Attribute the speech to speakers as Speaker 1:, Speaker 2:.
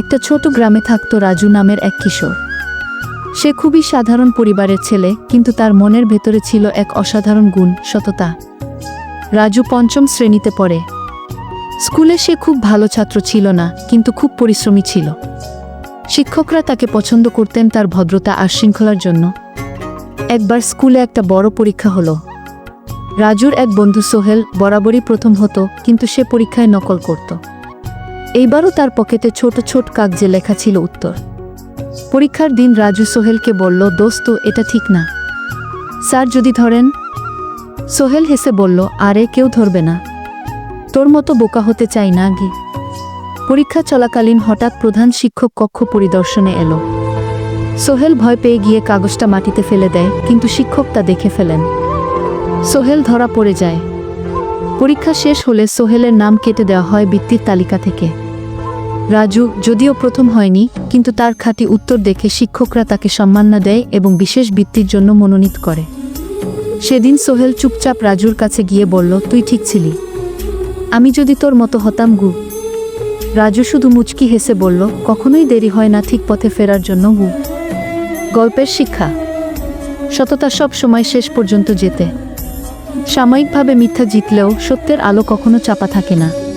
Speaker 1: একটা ছোট গ্রামে থাকত রাজু নামের এক কিশোর। সে খুবই সাধারণ পরিবারের ছেলে, কিন্তু তার মনের ভেতরে ছিল এক অসাধারণ গুণ, সততা। রাজু পঞ্চম শ্রেণীতে পড়ে। স্কুলে সে খুব ভালো ছাত্র ছিল না, কিন্তু খুব পরিশ্রমী ছিল। শিক্ষকরা তাকে পছন্দ করতেন তার ভদ্রতা আর শৃঙ্খলার জন্য। একবার স্কুলে একটা বড় পরীক্ষা হলো। রাজুর এক বন্ধু সোহেল বরাবরই প্রথম হতো, কিন্তু সে পরীক্ষায় নকল করত। এইবারও তার পকেটে ছোট ছোট কাগজে লেখা ছিল উত্তর। পরীক্ষার দিন রাজু সোহেলকে বলল, দোস্ত, এটা ঠিক না। স্যার যদি ধরেন? সোহেল হেসে বলল, আরে, কেউ ধরবে না। তোর মতো বোকা হতে চাই না গি পরীক্ষা চলাকালীন হঠাৎ প্রধান শিক্ষক কক্ষ পরিদর্শনে এলো। সোহেল ভয় পেয়ে গিয়ে কাগজটা মাটিতে ফেলে দেয়, কিন্তু শিক্ষক তা দেখে ফেলেন। সোহেল ধরা পড়ে যায়। পরীক্ষা শেষ হলে সোহেলের নাম কেটে দেওয়া হয় বৃত্তির তালিকা থেকে। রাজু, যদিও প্রথম হয়নি, কিন্তু তার খাঁটি উত্তর দেখে শিক্ষকরা তাকে সম্মাননা দেয় এবং বিশেষ বৃত্তির জন্য মনোনীত করে। সেদিন সোহেল চুপচাপ রাজুর কাছে গিয়ে বলল, তুই ঠিক ছিলি। আমি যদি তোর মতো হতাম গু। রাজু শুধু মুচকি হেসে বলল, কখনোই দেরি হয় না, ঠিক পথে ফেরার জন্য গু। গল্পের শিক্ষা। সততা সব সময় শেষ পর্যন্ত যেতে। সাময়িকভাবে মিথ্যা জিতলেও সত্যের আলো কখনো চাপা থাকে না।